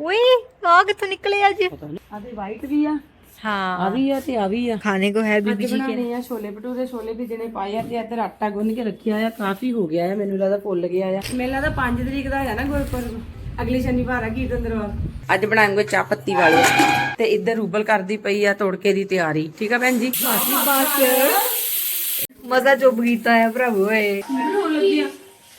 ਓਏ ਆ ਕਿੱਥੋਂ ਨਿਕਲੇ ਅੱਜ? ਆਦੇ ਵਾਈਟ ਵੀ ਆ। ਆ ਵੀ ਆ ਤੇ ਆ ਵੀ ਆ। ਖਾਣੇ ਕੋ ਹੈ ਅੱਜ ਬੀਬੀ ਜੀ ਬਣਾਉਣੇ ਆ ਛੋਲੇ ਭਟੂਰੇ ਛੋਲੇ ਭਿੱਜਣੇ ਪਾਏ ਆ ਤੇ ਇੱਧਰ ਆਟਾ ਗੁੰਨ ਕੇ ਰੱਖਿਆ ਆ ਕਾਫੀ ਹੋ ਗਿਆ ਆ ਮੈਨੂੰ ਲੱਗਦਾ ਫੁੱਲ ਗਿਆ ਆ। ਮੇਲਾ ਦਾ 5 ਤਰੀਕ ਦਾ ਹੈ ਨਾ ਗੁਰਪੁਰਬ ਅਗਲੇ ਸ਼ਨੀਵਾਰ ਆ ਕੀਰਤਨ ਦਰਬਾਰ ਅੱਜ ਬਣਾਉਂਗੇ ਚਾਹ ਪੱਤੀ ਵਾਲੇ। ਤੇ ਇੱਧਰ ਉਬਲ ਕਰਦੀ ਪਈ ਆ ਤੋੜਕੇ ਦੀ ਤਿਆਰੀ। ਠੀਕ ਆ ਭੈਣ ਜੀ? ਮਜ਼ਾ ਚੁੱਪ ਕੀਤਾ ਹੈ ਭਰਾਵੋ ਏ। ਮੈਨੂੰ ਲੱਗੀ ਆ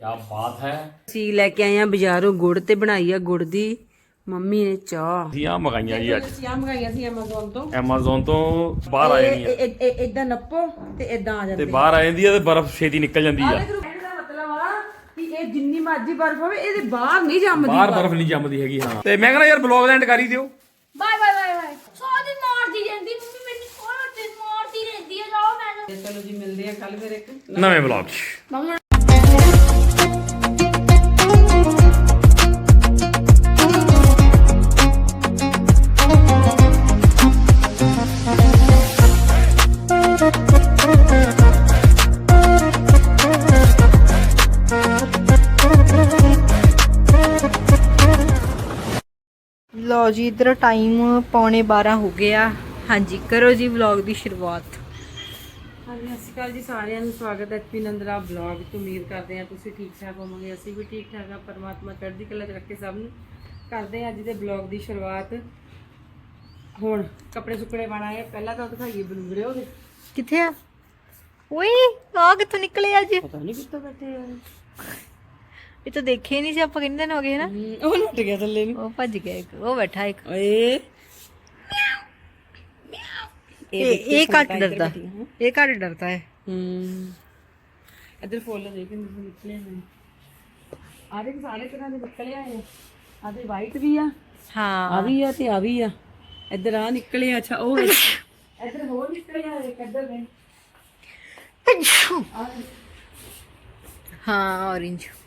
ਕਿਆ ਬਾਤ ਹੈ। ਅਸੀਂ ਲੈ ਕੇ ਆਏ ਆ ਬਾਜ਼ਾਰੋਂ ਗੁੜ ਤੇ ਬਣਾਈ ਆ ਗੁੜ ਦੀ। ਮੰਮੀ ਨੇ ਚਾਹ। ਦੀਆਂ ਮਗਾਈਆਂ ਜੀ ਅੱਜ। ਚਾਹ ਮੰਗਾਈਆਂ ਸੀ Amazon ਤੋਂ। Amazon ਤੋਂ ਬਾਹਰ ਆ। ਜਾਂਦੀਆਂ ਇਦਾਂ ਨੱਪੋ ਤੇ ਇਦਾਂ ਆ ਜਾਂਦੇ। ਤੇ ਬਾਹਰ ਆ ਜਾਂਦੀ ਆ ਤੇ ਬਰਫ਼ ਛੇਤੀ ਨਿਕਲ ਜਾਂਦੀ ਆ। ਜਿੰਨੀ ਮਰਜ਼ੀ ਬਰਫ਼ ਹੋਵੇ ਇਹਦੇ ਬਾਹਰ ਨਹੀਂ ਜੰਮਦੀ ਬਾਹਰ ਬਰਫ਼। ਨਹੀਂ ਜੰਮਦੀ ਹੈਗੀ ਹਾਂ। ਤੇ ਮੈਂ ਕਹਿੰਦਾ ਯਾਰ ਬਲੌਗ ਲੈਂਡ ਕਰੀ ਦਿਓ। Bye bye bye bye. ਸੌ ਮਾਰਦੀ ਜਾਂਦੀ ਮੰਮੀ ਮੈਨੂੰ ਕੋਈ ਦਿਨ ਮਾਰਦੀ ਰਹਿੰਦੀ ਆ ਜਾਓ ਮੈਨੂੰ। ਚਲੋ ਲਓ ਜੀ ਇਧਰ ਟਾਈਮ ਪੌਣੇ 12 ਹੋ ਗਿਆ ਹਾਂਜੀ ਕਰੋ ਜੀ ਵਲੌਗ ਦੀ ਸ਼ੁਰੂਆਤ। ਹਾਂਜੀ ਸਤਿ ਸ਼੍ਰੀ ਅਕਾਲ ਜੀ ਸਾਰਿਆਂ ਨੂੰ। ਸਵਾਗਤ ਹੈ ਐਚਪੀ ਨੰਦਰਾ ਬਲੌਗ ਤੋਂ ਉਮੀਦ ਕਰਦੇ ਹਾਂ ਤੁਸੀਂ ਠੀਕ ਠਾਕ ਹੋਵੋਗੇ। ਅਸੀਂ ਵੀ ਠੀਕ ਠਾਕ ਹਾਂ। ਪਰਮਾਤਮਾ ਚੜ੍ਹਦੀ ਕਲਾ 'ਚ ਰੱਖੇ ਸਭ ਨੂੰ। ਕਰਦੇ ਹਾਂ ਅੱਜ ਦੇ ਬਲੌਗ ਦੀ ਸ਼ੁਰੂਆਤ। ਹੁਣ ਕੱਪੜੇ ਸੁੱਕਣੇ ਪਾਣਾ ਹੈ ਪਹਿਲਾਂ ਤਾਂ ਦਿਖਾਈਏ ਬਲੂਗਰੇ ਉਹਦੇ। ਕਿੱਥੇ ਆ? ਓਏ ਆ ਕਿੱਥੋਂ ਨਿਕਲੇ ਅੱਜ? ਪਤਾ ਨਹੀਂ ਕਿੱਥੋਂ ਬੈਠੇ ਆ। ਇਹ ਤਾਂ ਦੇਖੇ ਨਹੀਂ ਸੀ ਆਪਾਂ ਕਿੰਨੇ ਦਿਨ ਹੋ ਗਏ ਨਾ ਉਹ ਲੁੱਟ ਗਿਆ ਥੱਲੇ ਨੂੰ। ਉਹ ਭੱਜ ਗਿਆ ਇੱਕ ਉਹ ਬੈਠਾ ਇੱਕ। ਓਏ। ਇਹ ਇਹ ਘੱਟ ਡਰਦਾ। ਇਹ ਘੱਟ ਡਰਦਾ ਹੈ। ਹੂੰ। ਇੱਧਰ ਫੁੱਲ ਦੇਖ ਨਿਕਲੇ ਨੇ। ਆ ਦੇਖ ਸਾਰੇ ਤਰ੍ਹਾਂ ਦੇ ਨਿਕਲੇ ਆਏ ਆ। ਆ ਵਾਈਟ ਵੀ ਆ ਹਾਂ। ਆ ਵੀ ਆ ਤੇ ਆ ਵੀ ਆ। ਇੱਧਰ ਆ ਨਿਕਲੇ ਆ, ਅੱਛਾ ਉਹ। ਇੱਧਰ ਹੋਰ ਨਿਕਲੇ ਆ ਇੱਕ ਇੱਧਰ ਨੇ ਹਾਂ orange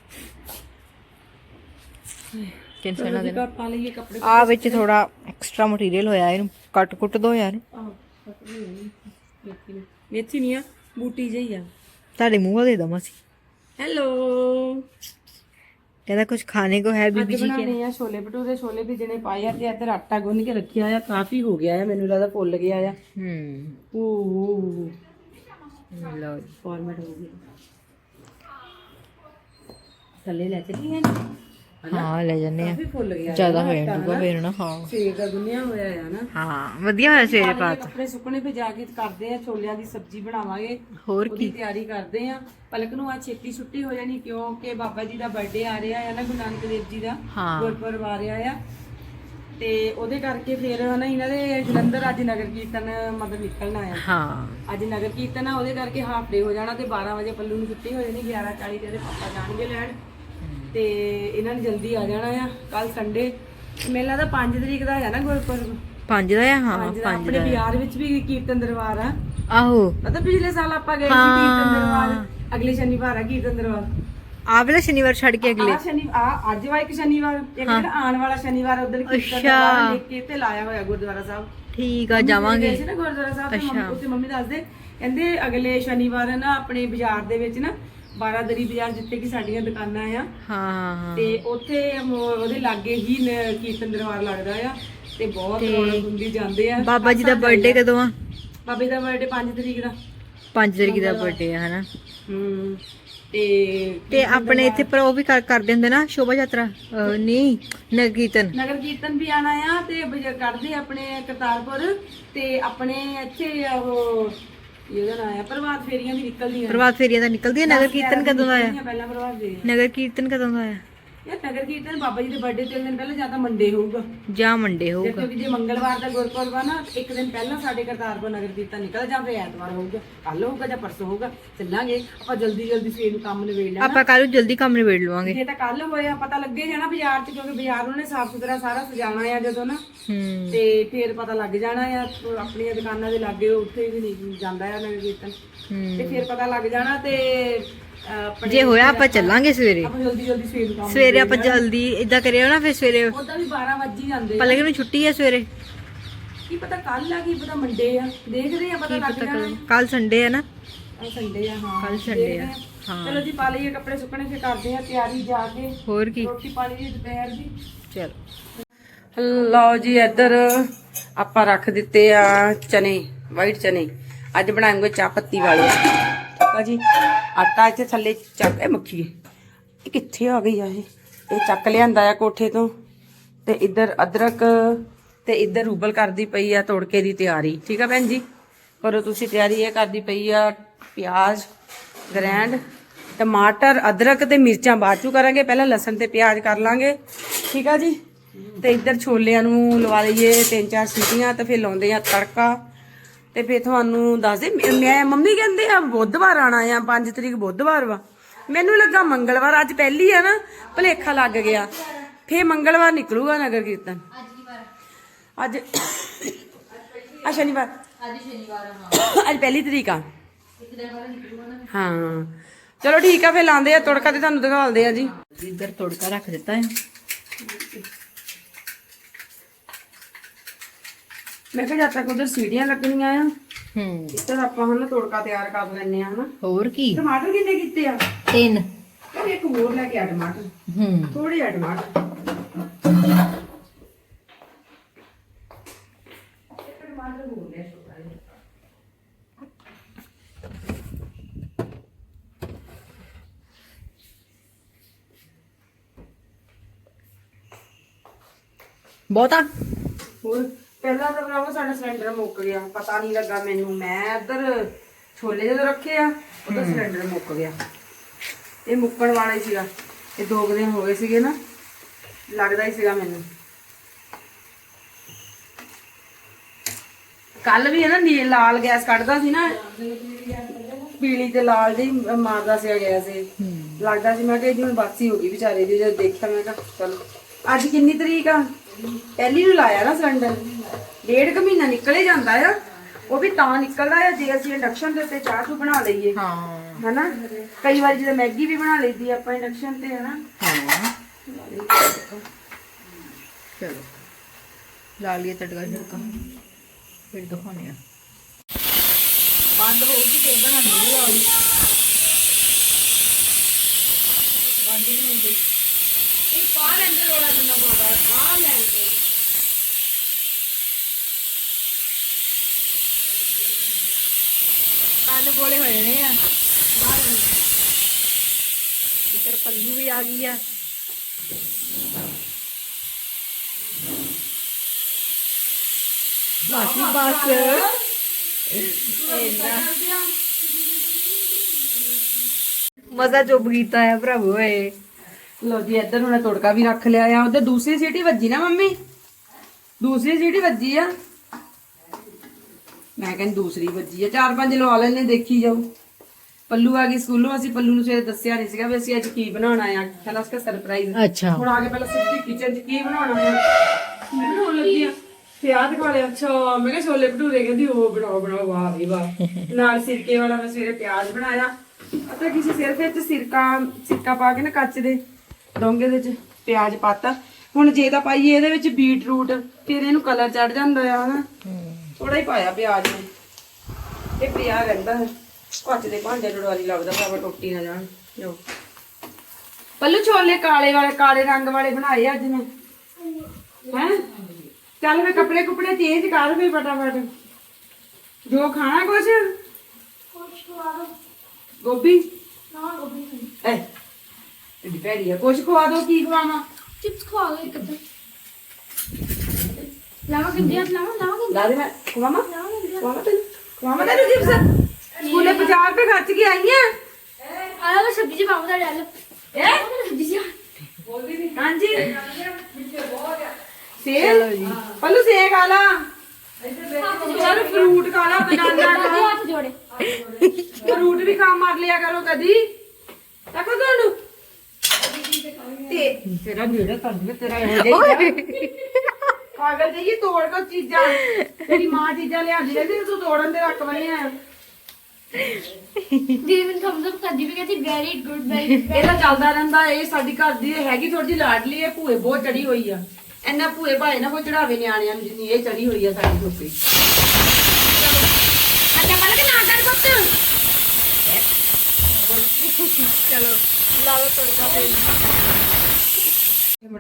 ਟੈਨਸ਼ਨ ਨਾ ਉਹਦੇ ਘਰ ਪਾ ਲਈਏ ਕੱਪੜੇ ਆ ਵਿੱਚ ਥੋੜਾ ਐਕਸਟਰਾ ਮਟੀਰੀਅਲ ਹੋਇਆ ਇਹਨੂੰ ਕੱਟ ਕੁੱਟ ਦੋ ਯਾਰ। ਮੇਥੀ ਨਹੀਂ ਆ ਬੂਟੀ ਜਿਹੀ ਆ। ਤੁਹਾਡੇ ਮੂੰਹ ਦੇ ਦਮਾ ਸੀ। ਹੈਲੋ। ਕਹਿੰਦਾ ਕੁਝ ਖਾਣੇ ਕੋ ਹੈ ਬੀਬੀ ਅੱਜ ਬਣਾਉਣੇ ਆ ਛੋਲੇ ਭਟੂਰੇ ਛੋਲੇ ਭਿੱਜਣੇ ਪਾਏ ਆ ਤੇ ਇੱਧਰ ਆਟਾ ਗੁੰਨ ਕੇ ਰੱਖਿਆ ਆ ਕਾਫੀ ਹੋ ਗਿਆ ਆ ਮੈਨੂੰ ਲੱਗਦਾ ਫੁੱਲ ਗਿਆ ਆ। ਹੂੰ। ਓ ਜੀ। ਫਾਰਮੈਟ ਹੋ ਗਿਆ ਥੱਲੇ ਲੈ ਚੱਲੀਏ। ਹਾਂ ਲੈ ਜੰਨੇ ਆ। ਫੁੱਲ ਗਿਆ ਜ਼ਿਆਦਾ ਹੋ ਜਾਊਗਾ ਫੇਰ ਨਾ ਹਾਂ। ਸੇਬ ਦਾ ਗੁੰਨਿਆ ਹੋਇਆ ਆ ਨਾ ਹਾਂ ਵਧੀਆ ਹੋਇਆ ਸਵੇਰੇ ਪਾਤ ਕੱਪੜੇ ਸੁੱਕਣੇ ਭਿਜਾ ਕੇ ਕਰਦੇ ਆ ਛੋਲਿਆਂ ਦੀ ਸਬਜ਼ੀ ਬਣਾਵਾਂਗੇ। ਹੋਰ ਕੀ? ਤਿਆਰੀ ਕਰਦੇ ਆ ਪਲਕ ਨੂੰ ਆ ਛੇਤੀ ਛੁੱਟੀ ਹੋ ਜਾਣੀ ਕਿਉਂਕਿ ਬਾਬਾ ਜੀ ਦਾ ਬਰਥਡੇ ਆ ਰਿਹਾ ਹੈ ਨਾ ਗੁਰੂ ਨਾਨਕ ਦੇਵ ਜੀ ਦਾ ਗੁਰਪੁਰਬ ਆ ਰਿਹਾ ਆ। ਤੇ ਉਹਦੇ ਕਰਕੇ ਫਿਰ ਹਨਾ ਇਹਨਾਂ ਦੇ ਜਲੰਧਰ ਅੱਜ ਨਗਰ ਕੀਰਤਨ ਮਤਲਬ ਨਿਕਲਣਾ ਆ। ਹਾਂ। ਅੱਜ ਨਗਰ ਕੀਰਤਨ ਆ ਉਹਦੇ ਕਰਕੇ ਹਾਫ ਡੇ ਹੋ ਜਾਣਾ ਤੇ 12 ਵਜੇ ਪੱਲੂ ਨੂੰ ਛੁੱਟੀ ਹੋ ਜਾਣੀ 11:40 ਤੇ ਪਾਪਾ ਜਾਣਗੇ ਲੈਣ। ਤੇ ਇਹਨਾਂ ਨੇ ਜਲਦੀ ਆ ਜਾਣਾ ਆ ਕੱਲ ਸੰਡੇ ਮੇਲਾ ਦਾ 5 ਤਰੀਕ ਦਾ ਹੈ ਨਾ ਗੁਰਪੁਰਬ। ਪੰਜ ਦਾ ਆ? ਹਾਂ ਪੰਜ ਦਾ ਆਪਣੇ ਬਿਹਾਰ ਵਿੱਚ ਵੀ ਕੀਰਤਨ ਦਰਬਾਰ ਆ। ਆਹੋ। ਮਤਲਬ ਪਿਛਲੇ ਸਾਲ ਆਪਾਂ ਗਏ ਸੀ ਕੀਰਤਨ ਦਰਬਾਰ ਅਗਲੇ ਸ਼ਨੀਵਾਰ ਆ ਕੀਰਤਨ ਦਰਬਾਰ। ਆ ਵੇਲੇ ਸ਼ਨੀਵਾਰ ਛੱਡ ਕੇ ਅਗਲੇ। ਆ ਸ਼ਨੀ ਆ ਅੱਜ ਵਾ ਇੱਕ ਸ਼ਨੀਵਾਰ ਇੱਕ ਜਿਹੜਾ ਆਉਣ ਵਾਲਾ ਸ਼ਨੀਵਾਰ ਉਧਰ ਕੀਰਤਨ ਦਰਬਾਰ ਲਿਖ ਕੇ ਤੇ ਲਾਇਆ ਹੋਇਆ ਗੁਰਦੁਆਰਾ ਸਾਹਿਬ। ਠੀਕ ਆ ਜਾਵਾਂਗੇ। ਨਾ ਗੁਰਦੁਆਰਾ ਸਾਹਿਬ ਤੇ ਮੰਮੀ ਉੱਥੇ ਮੰਮੀ ਦੱਸਦੇ ਕਹਿੰਦੇ ਅਗਲੇ ਸ਼ਨੀਵਾਰ ਨਾ ਆਪਣੇ ਬਾਜ਼ਾਰ ਦੇ ਵਿੱਚ ਨਾ ਬਾਰਾਦਰੀ ਬਾਜ਼ਾਰ ਜਿੱਥੇ ਕਿ ਸਾਡੀਆਂ ਦੁਕਾਨਾਂ ਆ। ਹਾਂ ਹਾਂ ਤੇ ਉੱਥੇ ਮ- ਉਹਦੇ ਲਾਗੇ ਹੀ ਨ- ਕੀਰਤਨ ਦਰਬਾਰ ਲੱਗਦਾ ਆ ਤੇ ਬਹੁਤ ਰੌਣਕ ਹੁੰਦੀ ਜਾਂਦੇ ਆ। ਬਾਬਾ ਜੀ ਦਾ ਬਰਥਡੇ ਕਦੋਂ ਆ? ਬਾਬੇ ਦਾ ਬਰਥਡੇ 5 ਤਰੀਕ ਦਾ। 5 ਤਰੀਕ ਦਾ ਬਰਥਡੇ ਆ ਹਨਾ? ਹੂੰ ਤੇ ਤੇ ਆਪਣੇ ਇੱਥੇ ਪਰ ਉਹ ਵੀ ਕਰ ਕਰਦੇ ਹੁੰਦੇ ਨਾ ਸ਼ੋਭਾ ਯਾਤਰਾ? ਅਹ, ਨਹੀਂ ਨਗਰ ਕੀਰਤਨ। ਨਗਰ ਕੀਰਤਨ ਵੀ ਆਣਾ ਆ ਤੇ ਬਜ- ਕੱਢਦੇ ਆਪਣੇ ਕਰਤਾਰਪੁਰ ਤੇ ਆਪਣੇ ਇੱਥੇ ਉਹ ਇਹਦਾ ਨਾਂ ਆ ਪ੍ਰਭਾਤ ਫੇਰੀਆਂ ਵੀ ਨਿਕਲਦੀਆਂ ਪ੍ਰਭਾਤ ਫੇਰੀਆਂ ਦਾ ਨਿਕਲਦੀ ਹੈ ਨਗਰ ਕੀਰਤਨ ਕਦੋਂ ਦਾ ਆ ਪਹਿਲਾਂ ਪ੍ਰਭਾਤ ਫੇਰੀਆਂ। ਨਗਰ ਕੀਰਤਨ ਕਦੋਂ ਦਾ ਆ ਇਹ ਨਗਰ ਕੀਰਤਨ ਬਾਬਾ ਜੀ ਦੇ ਬਰਥਡੇ ਤੋਂ ਇੱਕ ਦਿਨ ਪਹਿਲਾਂ ਜਾਂ ਤਾਂ ਮੰਡੇ ਹੋਊਗਾ। ਜਾਂ ਮੰਡੇ ਹੋਊਗਾ। ਕਿਉਂਕਿ ਜੇ ਮੰਗਲਵਾਰ ਦਾ ਗੁਰਪੁਰਬ ਆ ਨਾ ਇੱਕ ਦਿਨ ਪਹਿਲਾਂ ਸਾਡੇ ਕਰਤਾਰਪੁਰ ਨਗਰ ਕੀਰਤਨ ਨਿਕਲ ਜਾਂ ਫਿਰ ਐਤਵਾਰ ਹੋਊਗਾ ਕੱਲ ਹੋਊਗਾ ਜਾਂ ਪਰਸੋਂ ਹੋਊਗਾ ਚੱਲਾਂਗੇ ਆਪਾਂ ਜਲਦੀ ਜਲਦੀ ਸਵੇਰ ਨੂੰ ਕੰਮ ਨਿਬੇੜ ਲੈਣਾ। ਆਪਾਂ ਕੱਲ ਨੂੰ ਜਲਦੀ ਕੰਮ ਨਿਬੇੜ ਲਵਾਂਗੇ। ਜੇ ਤਾਂ ਕੱਲ ਹੋਇਆ ਪਤਾ ਲੱਗੇ ਜਾਣਾ ਬਾਜ਼ਾਰ 'ਚ ਕਿਉਂਕਿ ਬਾਜ਼ਾਰ ਉਹਨੇ ਸਾਫ਼ ਸੁਥਰਾ ਸਾਰਾ ਸਜਾਣਾ ਆ ਜਦੋਂ ਨਾ। ਤੇ ਫੇਰ ਪਤਾ ਲੱਗ ਜਾਣਾ ਆ ਆਪਣੀਆਂ ਦੁਕਾਨਾਂ ਦੇ ਲਾਗੇ ਉੱਥੇ ਵੀ ਨਹੀਂ ਜਾਂਦਾ ਆ ਨਗਰ ਕੀਰਤਨ। ਤੇ ਫੇਰ ਪਤਾ ਲੱਗ ਜਾਣਾ ਤੇ ਜੇ ਹੋਇਆ ਆਪਾਂ ਚੱਲਾਂਗੇ ਸਵੇਰੇ। ਆਪਾਂ ਜਲਦੀ ਜਲਦੀ ਸਵੇਰ ਨੂੰ ਕੰਮ ਸਵੇਰੇ ਆਪਾਂ ਜਲਦੀ ਇਦਾਂ ਕਰਿਓ ਨਾ ਫਿਰ ਸਵੇਰੇ ਉਹਦਾ ਵੀ 12 ਵਜੇ ਜਾਂਦੇ ਆ। ਪਲਕ ਨੂੰ ਛੁੱਟੀ ਹੈ ਸਵੇਰੇ। ਕੀ ਪਤਾ ਕੱਲ ਆ ਕੀ ਪਤਾ ਮੰਡੇ ਆ। ਦੇਖਦੇ ਆ ਪਤਾ ਲੱਗ ਜਾਣਾ। ਕੱਲ ਸੰਡੇ ਹੈ ਨਾ। ਸੰਡੇ ਆ ਹਾਂ। ਕੱਲ ਸੰਡੇ ਆ ਹਾਂ। ਚਲੋ ਜੀ ਪਾ ਲਈਏ ਕੱਪੜੇ ਸੁੱਕਣੇ ਫੇਰ ਕਰਦੇ ਆ ਤਿਆਰੀ ਜਾ ਕੇ। ਹੋਰ ਕੀ? ਰੋਟੀ ਪਾਣੀ ਦੀ ਦੁਪਹਿਰ ਦੀ। ਚਲ। ਲਓ ਜੀ ਇੱਧਰ ਆਪਾਂ ਰੱਖ ਦਿੱਤੇ ਆ ਚਨੇ ਵਾਈਟ ਚਨੇ। ਅੱਜ ਬਣਾਉਂਗੇ ਚਾਹ ਪੱਤੀ ਵਾਲੇ। ਠੀਕ ਆ ਜੀ। ਆਟਾ ਇੱਥੇ ਥੱਲੇ ਚੱਕ, ਇਹ ਮੱਖੀ ਇਹ ਕਿੱਥੇ ਆ ਗਈ ਆ ਇਹ? ਇਹ ਚੱਕ ਲਿਆਂਦਾ ਆ ਕੋਠੇ ਤੋਂ। ਤੇ ਇੱਧਰ ਅਦਰਕ ਤੇ ਇੱਧਰ ਉਬਲ ਕਰਦੀ ਪਈ ਆ ਤੋੜਕੇ ਦੀ ਤਿਆਰੀ। ਠੀਕ ਆ ਭੈਣ ਜੀ? ਕਰੋ ਤੁਸੀਂ ਤਿਆਰੀ, ਇਹ ਕਰਦੀ ਪਈ ਆ ਪਿਆਜ਼, ਗ੍ਰੈਂਡ, ਟਮਾਟਰ, ਅਦਰਕ ਤੇ ਮਿਰਚਾਂ। ਬਾਅਦ ਚੋਂ ਕਰਾਂਗੇ, ਪਹਿਲਾਂ ਲਸਣ ਤੇ ਪਿਆਜ਼ ਕਰ ਲਾਂਗੇ। ਠੀਕ ਆ ਜੀ? ਤੇ ਇੱਧਰ ਛੋਲਿਆਂ ਨੂੰ ਲਵਾ ਲਈਏ ਤਿੰਨ ਚਾਰ ਸੀਟੀਆਂ ਤੇ ਫਿਰ ਲਾਉਂਦੇ ਆ ਤੜਕਾ। ਤੇ ਫਿਰ ਤੁਹਾਨੂੰ ਦੱਸ ਦੇ ਮੈਂ- ਮੰਮੀ ਕਹਿੰਦੇ ਆ ਬੁੱਧਵਾਰ ਆਣਾ ਆ 5 ਤਰੀਕ ਬੁੱਧਵਾਰ ਵਾ। ਮੈਨੂੰ ਲੱਗਾ ਮੰਗਲਵਾਰ, ਅੱਜ ਪਹਿਲੀ ਆ ਨਾ, ਭਲੇਖਾ ਲੱਗ ਗਿਆ। ਫੇਰ ਮੰਗਲਵਾਰ ਨਿਕਲੂਗਾ ਨਗਰ ਕੀਰਤਨ। ਅੱਜ ਆ ਸ਼ਨੀਵਾਰ ਅੱਜ ਸ਼ਨੀਵਾਰ। ਅੱਜ ਪਹਿਲੀ ਤਰੀਕ ਆ। ਹਾਂ। ਚਲੋ ਠੀਕ ਆ, ਫੇਰ ਲਾਉਂਦੇ ਆ, ਤੜਕਾ ਤੇ ਤੁਹਾਨੂੰ ਦਿਖਾਉਂਦੇ ਆ ਜੀ। ਇੱਧਰ ਤੜਕਾ ਰੱਖ ਦਿੱਤਾ ਹੈ। ਮੈਂ ਕਿਹਾ ਜਦ ਤੱਕ ਉਧਰ ਸੀੜੀਆਂ ਲੱਗਣੀਆਂ ਆ ਹੂੰ। ਇੱਧਰ ਆਪਾਂ ਹੁਣ ਤੜਕਾ ਤਿਆਰ ਕਰ ਲੈਣੇ ਆ ਹਨਾ ਹੋਰ ਕੀ? ਟਮਾਟਰ ਕਿੰਨੇ ਕੀਤੇ ਆ? ਤਿੰਨ। ਯਾਰ ਇੱਕ ਹੋਰ ਲੈ ਕੇ ਆ ਟਮਾਟਰ। ਹੂੰ। ਥੋੜੇ ਆ ਟਮਾਟਰ। ਇੱਕ ਟਮਾਟਰ ਹੋਰ ਲੈ ਛੋਟਾ ਜਿਹਾ। ਬਹੁਤਾ? ਹੋਰ? ਪਹਿਲਾਂ ਤਾਂ ਭਰਾਵਾ ਸਾਡਾ ਸਿਲੰਡਰ ਮੁੱਕ ਗਿਆ। ਪਤਾ ਨਹੀਂ ਲੱਗਾ ਮੈਨੂੰ। ਮੈਂ ਇੱਧਰ ਛੋਲੇ ਜਦੋਂ ਰੱਖੇ ਆ ਉਧਰ ਸਿਲੰਡਰ ਮੁੱਕ ਗਿਆ। ਇਹ ਮੁੱਕਣ ਵਾਲਾ ਹੀ ਸੀਗਾ। ਇਹ ਦੋ ਦਿਨ ਹੋ ਗਏ ਸੀਗੇ ਨਾ। ਲੱਗਦਾ ਹੀ ਸੀਗਾ ਮੈਨੂੰ। ਕੱਲ ਵੀ ਹੈ ਨਾ ਨੀ ਲਾਲ ਗੈਸ ਕੱਢਦਾ ਸੀ ਨਾ। ਪੀਲੀ ਤੇ ਲਾਲ ਦੀ ਮਾਰਦਾ ਸੀ ਗੈਸ ਇਹ। ਲੱਗਦਾ ਸੀ ਮੈਂ ਕਿ ਇਹਦੀ ਹੁਣ ਬਾਸੀ ਹੋ ਗਈ ਵਿਚਾਰੇ ਦੀ ਜਦ ਦੇਖਿਆ ਮੈਂ ਕਿਹਾ ਚਲੋ। ਅੱਜ ਕਿੰਨੀ ਤਰੀਕ ਆ? ਪਹਿਲੀ ਨੂੰ ਲਾਇਆ ਨਾ ਸਿਲੰਡਰ। ਡੇਢ ਕੁ ਮਹੀਨਾ ਨਿਕਲੇ ਜਾਂਦਾ ਆ ਉਹ ਵੀ ਤਾਂ ਨਿਕਲਦਾ ਆ ਜੇ ਅਸੀਂ ਇੰਡਕਸ਼ਨ ਦੇ ਉੱਤੇ ਚਾਹ ਚੂ ਬਣਾ ਲਈਏ। ਹਾਂ। ਹਨਾ? ਕਈ ਵਾਰ ਜਦੋਂ ਮੈਗੀ ਵੀ ਬਣਾ ਲਈਦੀ ਆ ਆਪਾਂ ਇੰਡਕਸ਼ਨ ਤੇ ਹਨਾ? ਹਾਂ। ਚਲੋ। ਲਾ ਲਈਏ ਤੜਕਾ ਛੜਕਾ ਫਿਰ ਦਿਖਾਉਣੇ ਆ। ਬੰਦ ਹੋ ਗਈ ਤੇ ਬਣਾ ਨਹੀਂ ਲਾ ਲਈ ਬੰਦ ਨਹੀਂ ਹੁੰਦੀ। ਇਹ ਪਾ ਲੈਂਦੇ ਰੋਲਾ ਜਿੰਨਾ ਪਾਉਂਦਾ ਪਾ ਲੈਂਦੇ। ਕੰਨ ਬੋਲੇ ਹੋਏ ਨੇ ਆ ਇੱਧਰ ਪੱਲੂ ਵੀ ਆ ਗਈ ਆ ਬਾਕੀ ਬਸ ਮਜ਼ਾ ਚੁੱਪ ਕੀਤਾ ਹੈ ਭਰਾਵੋ ਏ ਲੋ ਜੀ ਇੱਧਰ ਹੁਣ ਤੜਕਾ ਵੀ ਰੱਖ ਲਿਆ ਆ ਉਹਦੇ ਦੂਸਰੀ ਸੀਟੀ ਵੱਜੀ ਨਾ ਮੰਮੀ ਦੂਸਰੀ ਸੀਟੀ ਵੱਜੀ ਆ ਮੈਂ ਕਹਿੰਦੀ ਦੂਸਰੀ ਵੱਜੀ ਆ ਚਾਰ ਪੰਜ ਲਵਾ ਲੈਣੇ ਦੇਖੀ ਜਾਓ ਪੱਲੂ ਆ ਗਈ ਸਕੂਲੋਂ ਅਸੀਂ ਪੱਲੂ ਨੂੰ ਸਵੇਰੇ ਦੱਸਿਆ ਨਹੀਂ ਸੀਗਾ ਵੀ ਅਸੀਂ ਅੱਜ ਕੀ ਬਣਾਉਣਾ ਆ ਕਹਿੰਦਾ ਉਸਕਾ ਸਰਪ੍ਰਾਈਜ਼ ਅੱਛਾ। ਹੁਣ ਆ ਕੇ ਪਹਿਲਾਂ ਸਿੱਧੀ ਕਿਚਨ 'ਚ ਕੀ ਬਣਾਉਣਾ ਹੈ ਕੀ ਬਣਾਉਣ ਲੱਗੀ ਆ? ਦਿਖਾ ਲਿਆ। ਅੱਛਾ ਮੈਂ ਕਿਹਾ ਛੋਲੇ ਭਟੂਰੇ ਕਹਿੰਦੀ ਉਹ ਬਣਾਓ ਬਣਾਓ ਵਾਹ ਵੀ ਵਾਹ। ਨਾਲ ਸਿਰਕੇ ਵਾਲਾ ਮੈਂ ਸਵੇਰੇ ਪਿਆਜ਼ ਬਣਾਇਆ। ਅਤੇ ਕਿਸੇ ਸਿਰਫ ਵਿੱਚ ਸਿਰਕਾ ਸਿਰਕਾ ਪਾ ਕੇ ਨਾ ਕੱਚ ਦੇ ਡੋਂਗੇ ਦੇ ਵਿੱਚ ਪਿਆਜ਼ ਪਾਤਾ। ਹੁਣ ਜੇ ਤਾਂ ਪਾਈਏ ਇਹਦੇ ਵਿੱਚ ਬੀਟ ਰੂਟ ਫਿਰ ਇਹਨੂੰ ਕਲਰ ਚੜ ਜਾਂਦਾ ਆ ਹਨਾ? ਥੋੜਾ ਹੀ ਪਾਇਆ ਪਿਆਜ਼ ਨੇ। ਇਹ ਪਿਆ ਰਹਿੰਦਾ ਹੈ। ਕੱਚ ਦੇ ਭਾਂਡੇ ਡੜਵਾਲੀ ਲੱਗਦਾ ਭਾਵੇਂ ਟੁੱਟੀ ਨਾ ਜਾਣ। ਲਓ। ਪੱਲੂ ਛੋਲੇ ਕਾਲੇ ਵਾਲੇ ਕਾਲੇ ਰੰਗ ਵਾਲੇ ਬਣਾਏ ਅੱਜ ਮੈਂ ਹੈ? ਚੱਲ ਮੈਂ ਕੱਪੜੇ ਕੁਪੜੇ ਚੇਂਜ ਕਰ ਵੀ ਫਟਾਫਟ। ਜੋ ਖਾਣਾ ਕੁਛ? ਗੋਭੀ? ਨਾ ਗੋਭੀ ਐ ਤੇ ਭੈੜੀ ਆ। ਕੁਛ ਖਵਾ ਦੋ ਕੀ ਖਵਾਵਾਂ? ਚਿਪਸ ਖਵਾ ਲਓ ਇੱਕ ਅੱਧਾ। ਲਾਵਾ ਕਿੰਦੇ ਆ ਲਾਵਾ ਲਾਵਾ ਲਾ ਦੇ ਮੈਂ। ਕਿੰਦੇ ਖਵਾਵਾਂ? ਤੈਨੂੰ? ਖਵਾਵਾਂ ਤੈਨੂੰ ਜਿਪਸ ਸਕੂਲੇ 50 ਰੁਪਏ ਖਰਚ ਕੇ ਆਈ ਆ। ਆਲਾ ਮੈਂ ਸਬਜ਼ੀ ਪਾਉਂਦਾ ਡਾਲ। ਹੈ ਸਬਜ਼ੀ ਚ। ਹਾਂਜੀ। ਸੇਬ ਪੱਲੂ ਸੇਬ ਖਾ ਲਾ। ਚਲ ਫਰੂਟ ਖਾ ਲਾ ਬਨਾਨਾ ਖਾ। ਹੱਥ ਜੋੜੇ ਫਰੂਟ ਵੀ ਖਾ ਮਾਰ ਲਿਆ ਕਰੋ ਕਦੀ। ਦੇਖੋ ਤੁਹਾਨੂੰ। ਤੇ ਤੇਰਾ ਜਿਹੜਾ ਤੁਹਾਨੂੰ ਤੇਰਾ ਇਹ ਜਿਹਾ ਪਾਗਲ ਜੀ ਤੋੜ ਕੋ ਚੀਜ਼ਾਂ। ਤੇਰੀ ਮਾਂ ਚੀਜ਼ਾਂ ਲਿਆਂਦੀ ਰਹਿੰਦੀ ਤੂੰ ਤੋੜਨ ਦੇ ਰੱਖ ਬਣੇ ਆ। ਦੀਦੀ ਮੈਨੂੰ ਥੰਬਸ ਅਪ ਕਰਦੀ ਵੀ ਕਹਿੰਦੀ ਵੈਰੀ ਗੁੱਡ ਵੈਰੀ ਇਹਦਾ ਚੱਲਦਾ ਰਹਿੰਦਾ ਇਹ ਸਾਡੀ ਘਰ ਦੀ ਹੈਗੀ ਥੋੜੀ ਜਿਹੀ ਲਾਡਲੀ ਹੈ ਭੂਏ ਬਹੁਤ ਚੜੀ ਹੋਈ ਆ। ਇੰਨਾ ਭੂਏ ਭਾਏ ਨਾ ਕੋਈ ਚੜਾਵੇ ਨਿਆਣਿਆਂ ਨੂੰ ਜਿੰਨੀ ਇਹ ਚੜੀ ਹੋਈ ਆ ਸਾਡੀ ਧੁੱਪੇ ਅੱਛਾ ਮਤਲਬ ਕਿ ਨਾ ਕਰ ਪੁੱਤ।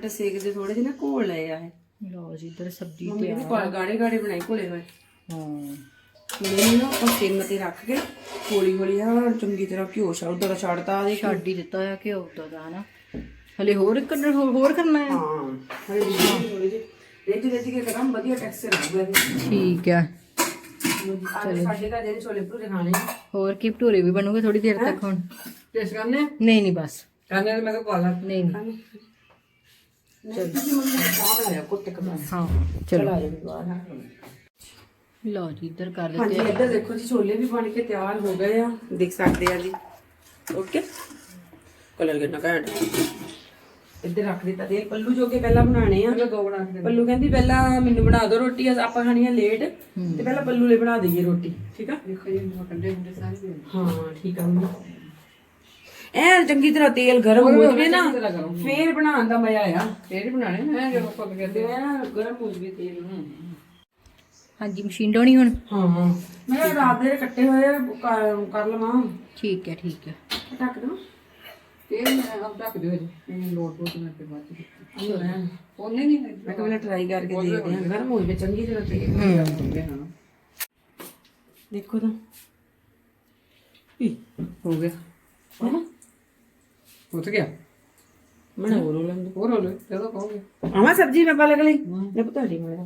ਸੇਕ ਦੇ ਥੋੜੇ ਜਿਹੇ ਨਾ ਘੋਲ ਲਏ ਆ ਇਹ। ਲਓ ਜੀ ਇੱਧਰ ਸਬਜ਼ੀ ਮੰਮੀ ਕਹਿੰਦੀ ਪਾ ਗਾੜੇ ਗਾੜੇ ਬਣਾਈ ਘੋਲੇ ਹੋਏ। ਹਾਂ। ਇਹਨੂੰ ਨਾ ਆਪਾਂ ਸਿਮ ਤੇ ਰੱਖ ਕੇ ਹੌਲੀ ਹੌਲੀ ਆ ਚੰਗੀ ਤਰ੍ਹਾਂ ਘਿਓ ਛੱਡਦਾ ਦਾ ਛੱਡਤਾ ਦੇ ਛੱਡ ਹੀ ਦਿੱਤਾ ਆ ਕਿ ਉਦੋਂ ਦਾ ਹਨਾ। ਹਲੇ ਹੋਰ ਕਰਨਾ ਹੋਰ ਹੋਰ ਕਰਨਾ ਹੈ? ਹਾਂ ਹਲੇ ਥੋੜੀ ਜਿਹੀ ਰੇਜ ਰੇਜ ਕੇ ਕਰਾਂ ਵਧੀਆ ਟੈਕਸਚਰ ਆਊਗਾ ਇਹ ਠੀਕ ਹੈ ਅੱਜ ਸਾਡੇ ਘਰ ਦੇ ਛੋਲੇ ਭਟੂਰੇ ਖਾਣੇ ਆ ਹੋਰ ਕੀ ਭਟੂਰੇ ਵੀ ਬਣੂਗੇ ਥੋੜੀ ਦੇਰ ਤੱਕ ਹੁਣ? ਟੇਸਟ ਕਰਨੇ? ਨਹੀਂ ਨਹੀਂ ਬਸ। ਕਰਨੇ ਤੇ ਮੈਂ ਕਿਹਾ ਪਾ ਲਾ। ਨਹੀਂ ਨਹੀਂ ਚਲ ਤੁਸੀਂ ਮੰਮੀ ਨੇ ਚਾਹ ਬਣਾਇਆ ਕੁੱਤੇ ਕਮਾ ਹਾਂ ਚਲੋ। ਚਲਾ ਜਾਓ ਬਾਹਰ ਲਓ ਜੀ ਇੱਧਰ ਕਰ ਹਾਂਜੀ ਦਿੱਤੇ ਇੱਧਰ ਦੇਖੋ ਜੀ ਛੋਲੇ ਵੀ ਬਣ ਕੇ ਤਿਆਰ ਹੋ ਗਏ ਆ। ਦੇਖ ਸਕਦੇ ਆ ਜੀ। ਓਕੇ। ਕਲਰ ਕਿੰਨਾ ਘੈਂਟ ਇੱਧਰ ਰੱਖ ਦਿੱਤਾ ਤੇ ਪੱਲੂ ਜੋ ਕੇ ਪਹਿਲਾਂ ਬਣਾਣੇ ਆ। ਦੋ ਬਣਾ ਕੇ ਪੱਲੂ ਕਹਿੰਦੀ ਪਹਿਲਾਂ ਮੈਨੂੰ ਬਣਾ ਦਿਓ ਰੋਟੀ ਆਪਾਂ ਖਾਣੀ ਆ ਲੇਟ ਤੇ ਪਹਿਲਾਂ ਪੱਲੂ ਲਈ ਬਣਾ ਦਈਏ ਰੋਟੀ ਠੀਕ ਆ? ਦੇਖੋ ਜੀ ਕੰਡੇ ਕੰਡੇ ਸਾਰੇ ਹਾਂ ਠੀਕ ਆ ਮੰਮੀ। ਐ ਚੰਗੀ ਤਰ੍ਹਾਂ ਤੇਲ ਗਰਮ ਹੋ ਜਵੇ ਨਾ ਫੇਰ ਬਣਾਉਣ ਦਾ ਮਜ਼ਾ ਆ ਫੇਰ ਹੀ ਬਣਾਣੇ ਮੈਂ ਜਦੋਂ ਪੱਕ ਕਰਦੇ ਆ ਗਰਮ ਹੋ ਜਵੇ ਤੇਲ ਹਾਂਜੀ ਮਸ਼ੀਨ ਡਾਉਣੀ ਹੁਣ? ਹਾਂ। ਮੈਂ ਰਾਤ ਦੇ ਕੱਟੇ ਹੋਏ ਕਰ ਲਵਾਂ। ਠੀਕ ਹੈ ਠੀਕ ਹੈ। ਢੱਕ ਦਵਾਂ ਤੇਲ ਆਪ ਢੱਕ ਦਿਓ ਜੀ ਲੋਟ ਲੋਟ ਮੈਂ ਤੇ ਬਾਅਦ ਉਹਨੇ ਨਹੀਂ ਮੈਂ ਕਿਹਾ ਟਰਾਈ ਕਰਕੇ ਦੇਖਦੇ ਹਾਂ। ਗਰਮ ਹੋ ਜਵੇ ਚੰਗੀ ਤਰ੍ਹਾਂ ਤੇਲ ਦੇਖੋ ਤਾਂ। ਹੋ ਗਿਆ। ਹੈ। ਉੱਠ ਗਿਆ। ਮੈਂ ਹੋਰ ਹੋ ਲੈਂਦਾ ਹੋਰ ਹੋ ਲੈ ਜਦੋਂ ਕਹੋਗੇ। ਆਵਾਂ ਸਬਜੀ ਮੈਂ ਪਾ ਲਗ ਲਈ ਲੈ ਪਤਾ ਨਹੀਂ ਮੈਂ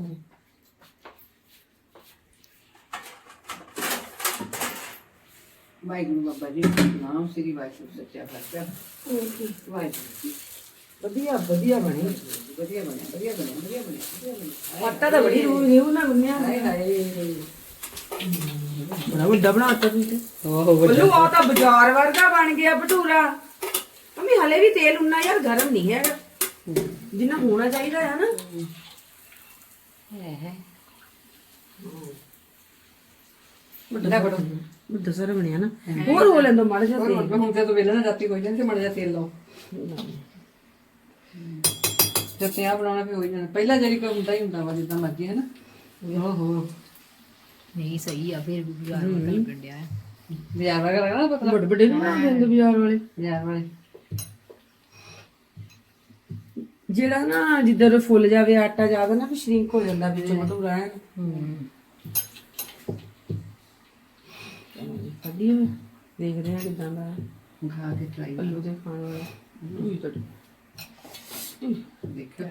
ਵਾਹਿਗੁਰੂ ਬਾਬਾ ਜੀ ਨਾਮ ਸ੍ਰੀ ਵਾਹਿਗੁਰੂ ਸੱਚਾ ਪਾਤਸ਼ਾਹ। ਵਾਹਿਗੁਰੂ ਜੀ ਵਧੀਆ ਵਧੀਆ ਬਣੀ ਵਧੀਆ ਬਣੀ ਵਧੀਆ ਬਣੀ ਵਧੀਆ ਬਣੀ ਆਟਾ ਤਾਂ ਬੜੀ ਰੂਹ ਨਾ ਗੁੰਨਿਆ ਹਾਏ ਹਾਏ। ਬੜਾ ਵੱਡਾ ਬਣਾਤਾ ਤੁਸੀਂ ਓਹ ਬੱਲੂ ਆ ਤਾਂ ਬਾਜ਼ਾਰ ਵਰਗਾ ਬਣ ਗਿਆ ਭਟੂਰਾ। ਹਲੇ ਵੀ ਤੇਲ ਉਨਾ ਯਾਰ ਗਰਮ ਨਹੀਂ ਹੈਗਾ। ਜਿੰਨਾ ਹੋਣਾ ਚਾਹੀਦਾ ਹੈ ਨਾ। ਵੱਡਾ ਬੜਾ ਵੱਡਾ ਸਾਰਾ ਬਣਿਆ ਨਾ। ਹੋਰ ਹੋ ਲੈਂਦਾ ਮਾੜਾ ਜਿਹਾ ਤੇਲ। ਹੁਣ ਤੇ ਤੂੰ ਵੇਲੇ ਨਾ ਜਾਤੀ ਕੋਈ ਜਾਂਦੇ ਮੜ ਜਾ ਤੇਲ ਲਾਓ। ਜਦ ਤੇ ਆ ਬਣਾਉਣਾ ਵੀ ਹੋਈ ਜਾਣਾ। ਪਹਿਲਾਂ ਜਿਹੜੀ ਕੋਈ ਹੁੰਦਾ ਹੀ ਹੁੰਦਾ ਵਾ ਜਿੱਦਾਂ ਮਰਜ਼ੀ ਹੈ ਨਾ। ਓਹੋ। ਨਹੀਂ ਸਹੀ ਆ ਫਿਰ ਵੀ ਬਾਜ਼ਾਰ ਹੈ। ਬਾਜ਼ਾਰ ਪਤਲਾ ਵੱਡੇ ਵੱਡੇ ਨਹੀਂ ਬਣਾਉਂਦੇ ਹੁੰਦੇ ਬਾਜ਼ਾਰ ਵਾਲੇ? ਬਾਜ਼ਾਰ ਵਾਲੇ। ਜਿਹੜਾ ਨਾ ਜਿੱਧਰ ਫੁੱਲ ਜਾਵੇ ਆਟਾ ਜ਼ਿਆਦਾ ਨਾ ਫਿਰ ਸ਼ਰਿੰਕ ਹੋ ਜਾਂਦਾ ਵਿੱਚ ਭਟੂਰਾ ਹੈ। ਵਧੀਆ ਦੇਖਦੇ ਆ ਕਿਦਾਂ ਦਾ। ਹੈ। ਖਾ ਕੇ ਟਰਾਈ ਪੱਲੂ ਦੇ ਖਾਣ ਵਾਲਾ। ਉਈ ਤਾਂ ਦੇਖਿਓ।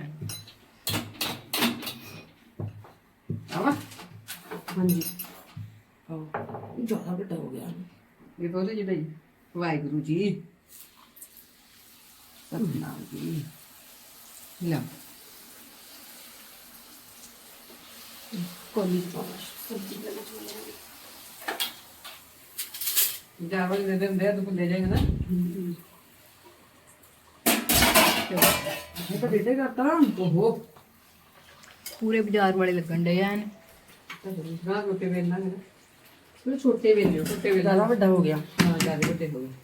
ਆਵਾ। ਹਾਂਜੀ। ਆਓ। ਜ਼ਿਆਦਾ ਵੱਡਾ ਹੋ ਗਿਆ। ਇਹ ਬੋਲੇ ਜੀ ਬਈ। ਵਾਹਿਗੁਰੂ ਜੀ। ਸਤਨਾਮ ਜੀ। ਲਾ ਕੋਲੀ ਜਾਵਲ ਦੇ ਦਿੰਦੇ ਆ ਤੂੰ ਲੈ ਜਾਏਗਾ ਨਾ ਇਹ ਤਾਂ ਡੇਡੇ ਕਰਤਾ ਓਹੋ ਪੂਰੇ ਬਾਜ਼ਾਰ ਵਾਲੇ ਲੱਗਣ ਡਏ ਆ ਨਾ ਰੋਟੀ ਵੇਲਣਾ ਹੈ ਥੋੜੇ ਛੋਟੇ ਵੇਲੇ ਛੋਟੇ ਵੇਲੇ ਜ਼ਿਆਦਾ ਵੱਡਾ ਹੋ ਗਿਆ ਹਾਂ ਜ਼ਿਆਦਾ ਵੱਡੇ ਹੋ ਗਏ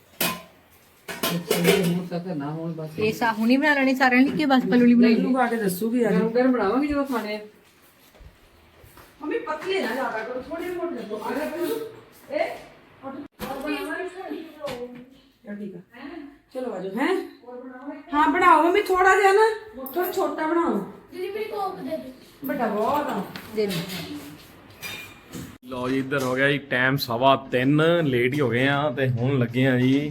ਇਹ ਮੂੰਹ ਤੱਕ ਨਾ ਹੋਣ ਬਸ ਇਹ ਸਾ ਹੁਣੀ ਬਣਾ ਲੈਣੀ ਸਾਰਿਆਂ ਲਈ ਕਿ ਬਸ ਪੱਲੂ ਲਈ ਬਣਾਈ। ਇਹਨੂੰ ਖਾ ਕੇ ਦੱਸੂਗੀ ਅੱਜ। ਗਰਮ ਗਰਮ ਬਣਾਵਾਂਗੇ ਜਦੋਂ ਖਾਣੇ ਆ। ਮੰਮੀ ਪਤਲੇ ਨਾ ਜ਼ਿਆਦਾ ਕਰੋ ਥੋੜੇ ਮੋਟੇ ਰੱਖੋ ਆ ਗਿਆ ਇਹ ਚਲ ਠੀਕ ਆ। ਚਲੋ ਆਜੋ ਹੈ? ਹਾਂ ਬਣਾਓ ਮੰਮੀ ਥੋੜਾ ਜਿਹਾ ਨਾ ਥੋੜਾ ਛੋਟਾ ਬਣਾਓ। ਦੀਦੀ ਮੇਰੀ ਕੋਕ ਦੇ ਦੇ ਵੱਡਾ ਬਹੁਤ ਆ। ਦੇ ਦੇ ਲਓ ਜੀ ਇੱਧਰ ਹੋ ਗਿਆ ਜੀ ਟਾਈਮ ਸਵਾ 3 ਲੇਟ ਹੀ ਹੋ ਗਏ ਆ ਤੇ ਹੁਣ ਲੱਗੇ ਆ ਜੀ।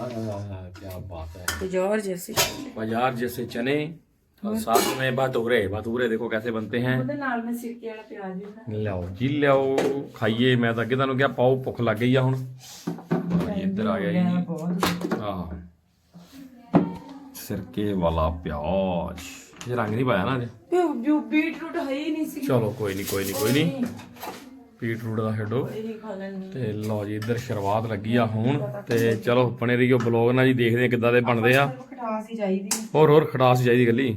ਆਹ ਕੀ ਬਾਤ ਹੈ ਤੇ ਜੋਰ ਜੈਸੇ बाजार जैसे चने और साथ में भटूरे भटूरे देखो कैसे बनते हैं ਉਹਦੇ ਨਾਲ ਮੈਂ ਸਿਰਕੇ ਵਾਲਾ ਪਿਆਜ਼ ਵੀ ਲਿਆਓ ਜੀ ਲਿਆਓ ਖਾਈਏ ਮੈਂ ਤਾਂ ਅੱਗੇ ਤੁਹਾਨੂੰ ਕਿਹਾ ਪਾਓ ਭੁੱਖ ਲੱਗ ਗਈ ਆ ਹੁਣ ਲਓ ਜੀ ਇੱਧਰ ਆ ਗਿਆ ਜੀ ਬਹੁਤ ਆਹ ਸਿਰਕੇ ਵਾਲਾ ਪਿਆਜ਼ ਇਹ ਰੰਗ ਨਹੀਂ ਪਾਇਆ ਨਾ ਅਜੇ ਵੀ ਬੀਟਰੂਟ ਹੈ ਹੀ ਨਹੀਂ ਸੀ ਚਲੋ ਕੋਈ ਨਹੀਂ ਕੋਈ ਨਹੀਂ ਕੋਈ ਨਹੀਂ ਬੀਟਰੂਟ ਦਾ ਛੱਡੋ ਤੇ ਲਓ ਜੀ ਇੱਧਰ ਸ਼ੁਰੂਆਤ ਲੱਗੀ ਆ ਹੁਣ। ਤੇ ਚਲੋ ਬਣੇ ਰਹੀਓ ਬਲੌਗ ਨਾਲ ਜੀ ਦੇਖਦੇ ਆ ਕਿੱਦਾਂ ਦੇ ਬਣਦੇ ਆ। ਹੋਰ ਹੋਰ ਖਟਾਸ ਚਾਹੀਦੀ ਗੱਲੀ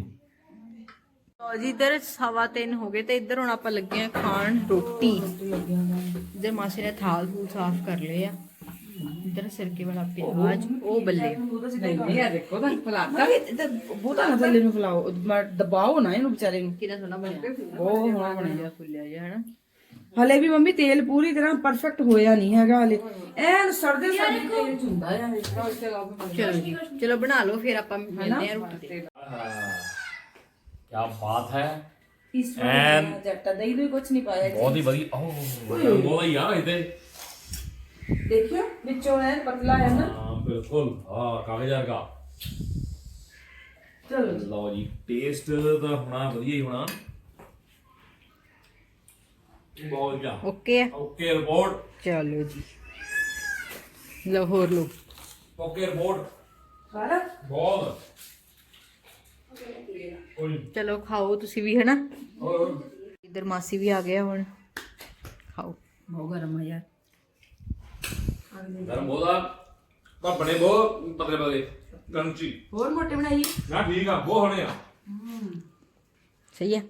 ਲਓ ਜੀ ਇੱਧਰ ਸਵਾ ਤਿੰਨ ਹੋ ਗਏ ਤੇ ਇੱਧਰ ਹੁਣ ਆਪਾਂ ਲੱਗੇ ਆ ਖਾਣ ਰੋਟੀ। ਇੱਧਰ ਮਾਸੀ ਨੇ ਥਾਲ ਥੂਲ ਸਾਫ਼ ਕਰ ਲਏ ਆ। ਇੱਧਰ ਸਿਰਕੇ ਵਾਲਾ ਪਿਆਜ਼ ਉਹ ਬੱਲੇ। ਨਹੀਂ ਆ ਦੇਖੋ ਤਾਂ ਫਲਾਤਾ। ਬੂਟਾ ਨਾ ਥੱਲੇ ਨੂੰ ਫਲਾਓ। ਦਬਾਓ ਨਾ ਇਹਨੂੰ ਵਿਚਾਰੇ ਨੂੰ। ਕਿੰਨਾ ਸੋਹਣਾ ਬਣਿਆ। ਉਹ ਹੋਣਾ ਬਣਿਆ। ਫੁੱਲਿਆ ਜਿਹਾ ਹਨਾ। ਹਲੇ ਵੀ ਮੰਮੀ ਤੇਲ ਪੂਰੀ ਤਰ੍ਹਾਂ ਪਰਫੈਕਟ ਹੋਇਆ ਨਹੀਂ ਹੈਗਾ ਹਲੇ। ਐਨ ਸੜਦੇ ਸੜਦੇ ਤੇਲ ਚ ਹੁੰਦਾ ਆ ਚਲੋ ਜੀ ਚਲੋ ਬਣਾ ਲਓ ਫਿਰ ਆਪਾਂ ਮਿਲਦੇ ਆ ਰੋਟੀ ਤੇ। ਕੀ ਬਾਤ ਹੈ। ਇਸ ਐਨ ਜੱਟਾ ਦਹੀਂ ਨੂੰ ਕੁਝ ਨਹੀਂ ਪਾਇਆ ਬਹੁਤ ਹੀ ਵਧੀਆ ਓਹ ਬਹੁਤ ਹੀ ਆ ਇਹਦੇ। ਦੇਖਿਓ ਵਿੱਚੋਂ ਐਨ ਪਤਲਾ ਹੈ ਨਾ। ਹਾਂ ਬਿਲਕੁਲ ਹਾਂ ਕਾਗਜ਼ ਵਰਗਾ। ਚਲੋ ਲਓ ਜੀ ਟੇਸਟ ਤਾਂ ਹੋਣਾ ਵਧੀਆ ਹੀ ਹੋਣਾ। ਬਹੁਤ ਓਕੇ। ਆ ਓਕੇ ਰਿਪੋਰਟ ਚਲੋ ਜੀ। ਲਓ ਹੋਰ ਲਓ। ਓਕੇ ਰਿਪੋਰਟ ਸਾਰਾ ਬਹੁਤ। ਕੋਈ ਚਲੋ ਖਾਓ ਤੁਸੀਂ ਵੀ ਹਨਾ? ਇੱਧਰ ਮਾਸੀ ਵੀ ਆ ਗਿਆ ਹੁਣ। ਖਾਓ। ਬਹੁਤ ਗਰਮ ਆ ਯਾਰ। ਗਰਮ ਬੋਲਾ ਤਾਂ ਬਣੇ ਬਹੁਤ ਪਤਲੇ ਪਤਲੇ। ਗੰਚੀ ਹੋਰ ਮੋਟੇ ਬਣਾਈਏ? ਨਾ ਠੀਕ ਆ ਬਹੁਤ ਹੋਣੇ ਆ। ਸਹੀ ਹੈ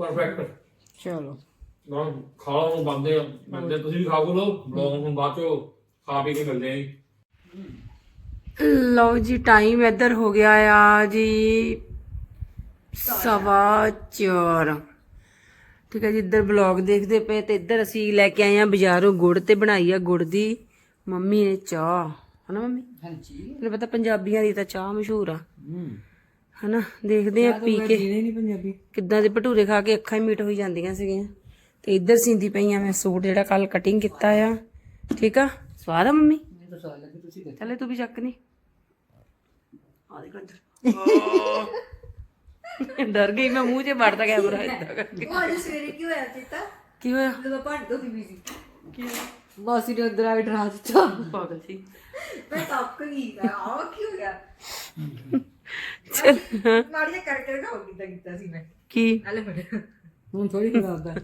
ਪਰਫੈਕਟ ਚਲੋ। ਨਾ ਖਾ ਲਓ ਨੂੰ ਬੰਦੇ ਬੰਦੇ ਤੁਸੀਂ ਵੀ ਖਾਓ ਲੋ ਬਲੌਗ ਹੁਣ ਬਾਅਦ ਚੋਂ ਖਾ ਪੀ ਕੇ ਮਿਲਦੇ ਆਂ ਜੀ। ਲਓ ਜੀ ਟਾਈਮ ਇੱਧਰ ਹੋ ਗਿਆ ਆ ਜੀ ਸਵਾ ਚਾਰ। ਠੀਕ ਹੈ ਜੀ ਇੱਧਰ ਬਲੌਗ ਦੇਖਦੇ ਪਏ ਤੇ ਇੱਧਰ ਅਸੀਂ ਲੈ ਕੇ ਆਏ ਆ ਬਾਜ਼ਾਰੋਂ ਗੁੜ ਤੇ ਬਣਾਈ ਆ ਗੁੜ ਦੀ ਮੰਮੀ ਨੇ ਚਾਹ। ਹਨਾ ਮੰਮੀ? ਹਾਂਜੀ। ਤੈਨੂੰ ਪਤਾ ਪੰਜਾਬੀਆਂ ਦੀ ਤਾਂ ਚਾਹ ਮਸ਼ਹੂਰ ਆ। ਹਨਾ ਦੇਖਦੇ ਆ ਪੀ ਕੇ। ਨਹੀਂ ਪੰਜਾਬੀ। ਕਿੱਦਾਂ ਦੇ ਭਟੂਰੇ ਖਾ ਕੇ ਅੱਖਾਂ ਹੀ ਮੀਟ ਹੋਈ ਜਾਂਦੀਆਂ ਸੀਗੀਆਂ। ਤੇ ਇੱਧਰ ਸਿੰਦੀ ਪਈਆਂ ਮੈਂ ਸੂਟ ਜਿਹੜਾ ਕੱਲ ਕਟਿੰਗ ਕੀਤਾ ਆ। ਠੀਕ ਆ? ਸਵਾਦ ਆ ਮੰਮੀ? ਚੱਲੇ ਤੂੰ ਵੀ ਚੱਕ ਨਹੀਂ ਆ ਦੇਖ ਇੱਧਰ ਡਰ ਗਈ ਮੈਂ ਮੂੰਹ 'ਚ ਵੜਦਾ ਕੈਮਰਾ ਇਦਾਂ ਕਰਕੇ। ਅੱਜ ਸਵੇਰੇ ਕੀ ਹੋਇਆ ਚੀਤਾ ਕੀ ਹੋਇਆ? ਜਦੋਂ ਭਾਂਡੇ ਧੋਦੀ ਵੀ ਸੀ। ਮਾਸੀ ਨੇ ਅੰਦਰ ਆ ਕੇ ਡਰਾ ਦਿੱਤਾ। ਪਾਗਲ ਸੀ। ਮੈਂ ਤੱਕ ਗਈ। ਆ ਕੀ ਹੋ ਗਿਆ? ਚੱਲ, ਮਾੜੀ ਜਿਹਾ ਕਰਕੇ ਦਿਖਾਓ ਕਿੱਦਾਂ ਕੀਤਾ ਸੀ ਮੈਂ? ਕੀ? ਹਲੇ ਫੜ ਹੁਣ ਥੋੜੀ ਖਰਾਬਦਾ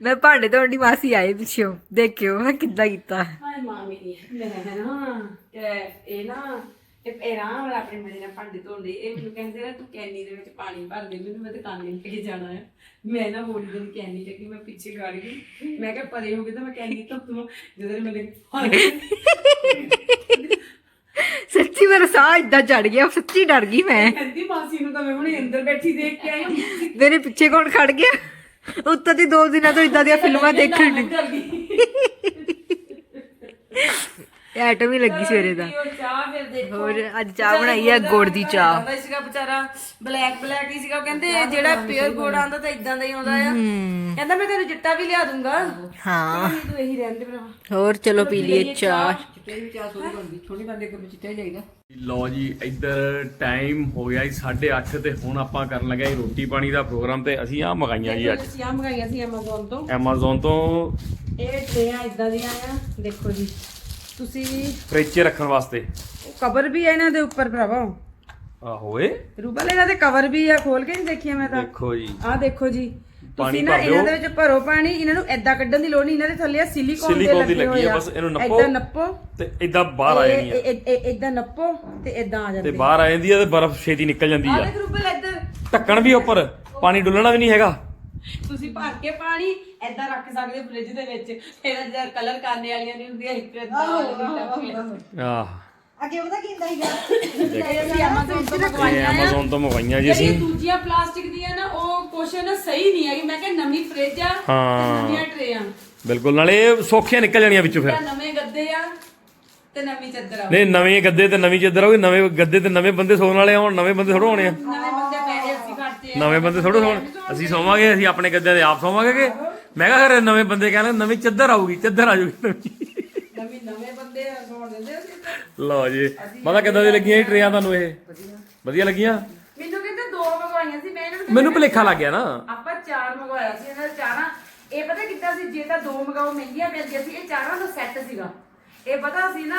ਮੈਂ ਭਾਂਡੇ ਧੋਣ ਦੀ ਮਾਸੀ ਆਏ ਪਿੱਛੋਂ ਦੇਖਿਓ ਮੈਂ ਕਿੱਦਾਂ ਕੀਤਾ। ਹਾਏ ਮਾਮੀ ਦੀ ਮੈਂ ਨਾ ਇਹ ਇਹ ਨਾ ਇਹ ਇਹ ਰਾਮ ਵਾਲਾ ਆਪਣੇ ਮੇਰੇ ਨਾਲ ਭਾਂਡੇ ਧੋਂਦੇ ਇਹ ਮੈਨੂੰ ਕਹਿੰਦੇ ਨਾ ਤੂੰ ਕੈਨੀ ਦੇ ਵਿੱਚ ਪਾਣੀ ਭਰ ਦੇ ਮੈਨੂੰ ਮੈਂ ਦੁਕਾਨ ਲੈ ਕੇ ਜਾਣਾ ਹੈ ਮੈਂ ਨਾ ਹੋਲੀ ਦਿਨ ਕੈਨੀ ਚੱਕੀ ਮੈਂ ਪਿੱਛੇ ਗਾੜ ਮੈਂ ਕਿਹਾ ਪਰੇ ਹੋ ਗਏ ਤਾਂ ਮੈਂ ਕੈਨੀ ਧੋ ਦੂੰ ਜਦੋਂ ਮੈਨੂੰ ਸੱਚੀ ਮੇਰਾ ਸਾਹ ਇਦਾਂ ਚੜ ਗਿਆ ਸੱਚੀ ਡਰ ਗਈ ਮੈਂ। ਕਹਿੰਦੀ ਮਾਸੀ ਨੂੰ ਤਾਂ ਮੈਂ ਹੁਣੇ ਅੰਦਰ ਬੈਠੀ ਦੇਖ ਕੇ ਆਈ ਹਾਂ। ਮੇਰੇ ਪਿੱਛੇ ਕੌਣ ਖੜ ਗਿਆ? ਉੱਤੋਂ ਦੀ ਦੋ ਦਿਨਾਂ ਤੋਂ ਇਦਾਂ ਦੀਆਂ ਫਿਲਮਾਂ ਦੇਖਣ ਦੀ ਡਰ ਗਈ। ਐਟਮ ਹੀ ਲੱਗੀ ਸਵੇਰੇ ਦਾ। ਉਹ ਚਾਹ ਫਿਰ ਦੇਖੋ। ਹੋਰ ਅੱਜ ਚਾਹ ਬਣਾਈ ਹੈ ਗੁੜ ਦੀ ਚਾਹ। ਆਉਂਦਾ ਸੀਗਾ ਵਿਚਾਰਾ ਬਲੈਕ ਬਲੈਕ ਹੀ ਸੀਗਾ। ਉਹ ਕਹਿੰਦੇ ਜਿਹੜਾ ਪਿਓਰ ਗੁੜ ਆਉਂਦਾ ਤਾਂ ਇਦਾਂ ਦਾ ਹੀ ਆਉਂਦਾ ਆ। ਕਹਿੰਦਾ ਮੈਂ ਤੈਨੂੰ ਚਿੱਟਾ ਵੀ ਲਿਆ ਦੂੰਗਾ। ਹਾਂ। ਨਹੀਂ ਤੂੰ ਇਹੀ ਰਹਿਣ ਦੇ ਭਰਾ ਹੋਰ ਚਲੋ ਪੀ ਲਈਏ ਚਾਹ। ਸੋਹਣੀ ਬਣਦੀ ਬੰਦੇ ਕੋਲ ਚਿੱਟਾ ਲਓ ਜੀ ਇੱਧਰ ਟਾਈਮ ਹੋ ਗਿਆ ਜੀ 8:30 ਤੇ ਹੁਣ ਆਪਾਂ ਕਰਨ ਲੱਗੇ ਜੀ ਰੋਟੀ ਪਾਣੀ ਦਾ ਪ੍ਰੋਗਰਾਮ ਤੇ ਅਸੀਂ ਆ ਮਗਾਈਆਂ ਜੀ ਅੱਜ। ਅਸੀਂ ਆ ਮੰਗਾਈਆਂ ਸੀ Amazon ਤੋਂ। Amazon ਤੋਂ ਇਹ ਟਰੇਆਂ ਇਦਾਂ ਦੀਆਂ ਆ ਦੇਖੋ ਜੀ। ਤੁਸੀਂ ਫ੍ਰਿਜ 'ਚ ਰੱਖਣ ਵਾਸਤੇ। ਕਵਰ ਵੀ ਆ ਇਹਨਾਂ ਦੇ ਉੱਪਰ ਭਰਾਵਾ। ਆਹੋ ਏ ਰੂਬਲ ਇਹਨਾਂ ਦੇ ਕਵਰ ਵੀ ਆ ਖੋਲ ਕੇ ਨਹੀਂ ਦੇਖਿਆ ਮੈਂ ਤਾਂ। ਦੇਖੋ ਜੀ। ਆਹ ਦੇਖੋ ਜੀ ਪਾਣੀ ਤੁਸੀਂ ਨਾ ਭਰ ਇਹਨਾਂ ਦਿਓ। ਦੇ ਵਿੱਚ ਭਰੋ ਪਾਣੀ ਇਹਨਾਂ ਨੂੰ ਐਦਾਂ ਕੱਢਣ ਦੀ ਲੋੜ ਨਹੀਂ ਇਹਨਾਂ ਦੇ ਥੱਲੇ ਆ ਸਿਲੀਕੋਨ ਦੇ ਸਿਲੀਕੋਨ ਦੀ ਲੱਗੇ ਲੱਗੀ ਹੋਏ ਆ। ਬਸ ਇਹਨੂੰ ਨੱਪੋ ਐਦਾਂ ਨੱਪੋ। ਤੇ ਇਦਾਂ ਬਾਹਰ ਆ ਜਾਣੀ ਆ। ਐਦਾਂ ਨੱਪੋ ਤੇ ਐਦਾਂ ਆ ਤੇ ਜਾਂਦੇ ਬਾਹਰ ਆ ਜਾਂਦੀ ਆ ਤੇ ਬਰਫ਼ ਛੇਤੀ ਨਿਕਲ ਜਾਂਦੀ ਆ। ਦੇਖ ਰੂਬਲ ਇੱਧਰ। ਢੱਕਣ ਵੀ ਉੱਪਰ ਪਾਣੀ ਡੁੱਲਣਾ ਵੀ ਨਹੀਂ ਹੈਗਾ। ਤੁਸੀਂ ਭਰ ਕੇ ਪਾਣੀ ਐਦਾਂ ਰੱਖ ਸਕਦੇ ਫ੍ਰਿਜ ਦੇ ਵਿੱਚ। ਇਹਦਾ ਜਿਹੜਾ ਕਲਰ ਕਰਨੇ ਵਾਲੀਆਂ ਨਹੀਂ ਹੁੰਦੀਆਂ ਇੱਕ ਇਦਾਂ ਆਹ। ਅੱਗੇ ਪਤਾ ਕੀ ਹੁੰਦਾ ਸੀਗਾ? ਤੋਂ ਇਹ ਮੰਗਵਾਈਆਂ ਆ। Amazon ਤੋਂ ਮੰਗਵਾਈਆਂ ਜੀ ਜਿਹੜੀਆਂ ਅਸੀਂ। ਦੂਜੀਆਂ ਪਲਾਸਟਿਕ ਦੀਆਂ ਨਾ ਉਹ ਕੁਛ ਨਾ ਸਹੀ ਨਹੀਂ ਹੈਗੀ। ਮੈਂ ਕਿਹਾ ਨਵੀਂ ਫ੍ਰਿਜ ਆ ਤੇ ਹਾਂ। ਨਵੀਆਂ ਟਰੇਆਂ ਬਿਲਕੁਲ ਨਾਲੇ ਇਹ ਸੌਖੀਆਂ ਨਿਕਲ ਜਾਣੀਆਂ ਵਿੱਚੋਂ ਫਿਰ। ਤਾਂ ਨਵੇਂ ਗੱਦੇ ਆ ਤੇ ਨਵੀਂ ਚੱਦਰ ਆ। ਨਹੀਂ ਨਵੇਂ ਗੱਦੇ ਤੇ ਨਵੀਂ ਚੱਦਰ ਆਉਗੀ ਨਵੇਂ ਗੱਦੇ ਤੇ ਨਵੇਂ ਬੰਦੇ ਸੌਣ ਵਾਲੇ ਆਉਣ ਨਵੇਂ ਬੰਦੇ ਥੋੜਾ ਹੋਣੇ ਆ। ਨਵੇਂ ਬੰਦੇ ਪੈਸੇ ਅਸੀਂ ਖਰਚੇ ਆ। ਨਵੇਂ ਬੰਦੇ ਥੋੜਾ ਸੌਣ ਅਸੀਂ ਸੌਵਾਂਗੇ ਅਸੀਂ ਆਪਣੇ ਗੱਦਿਆਂ ਦੇ ਆਪ ਸੌਵਾਂਗੇ ਕਿ? ਮੈਂ ਕਿਹਾ ਖਰੇ ਨਵੇਂ ਬੰਦੇ ਕਹਿੰਦੇ ਨਵੀਂ ਚੱਦਰ ਆਊਗੀ ਚੱਦਰ ਆ ਜਾਊਗੀ ਨਵੀਂ। ਨਵੀਂ ਨਵੇਂ ਬੰਦੇ ਸੌਣ ਦਿੰਦੇ ਅਸੀਂ। ਤਾਂ। ਲਓ ਜੀ। ਪਤਾ ਕਿੱਦਾਂ ਦੀ ਲੱਗੀਆਂ ਇਹ ਟਰੇਆਂ ਤੁਹਾਨੂੰ ਇਹ? ਵਧੀਆ। ਲੱਗੀਆਂ? ਮੈਨੂੰ ਕਹਿੰਦੇ ਦੋ ਮੰਗਵਾਈਆਂ ਸੀ ਮੈਂ ਇਹਨਾਂ ਨੂੰ ਮੈਨੂੰ ਭੁਲੇਖਾ ਲੱਗ ਗਿਆ ਨਾ। ਆਪਾਂ ਚਾਰ ਮੰਗਵਾਇਆ ਸੀ ਇਹਨਾਂ ਦਾ ਚਾਰਾਂ। ਇਹ ਪਤਾ ਕਿੱਦਾਂ ਸੀ ਜੇ ਤਾਂ ਦੋ ਮੰਗਾਓ ਮਹਿੰਗੀਆਂ ਪੈਂਦੀਆਂ ਸੀ ਇਹ ਚਾਰਾਂ ਦਾ ਸੈੱਟ ਸੀਗਾ। ਇਹ ਪਤਾ ਸੀ ਨਾ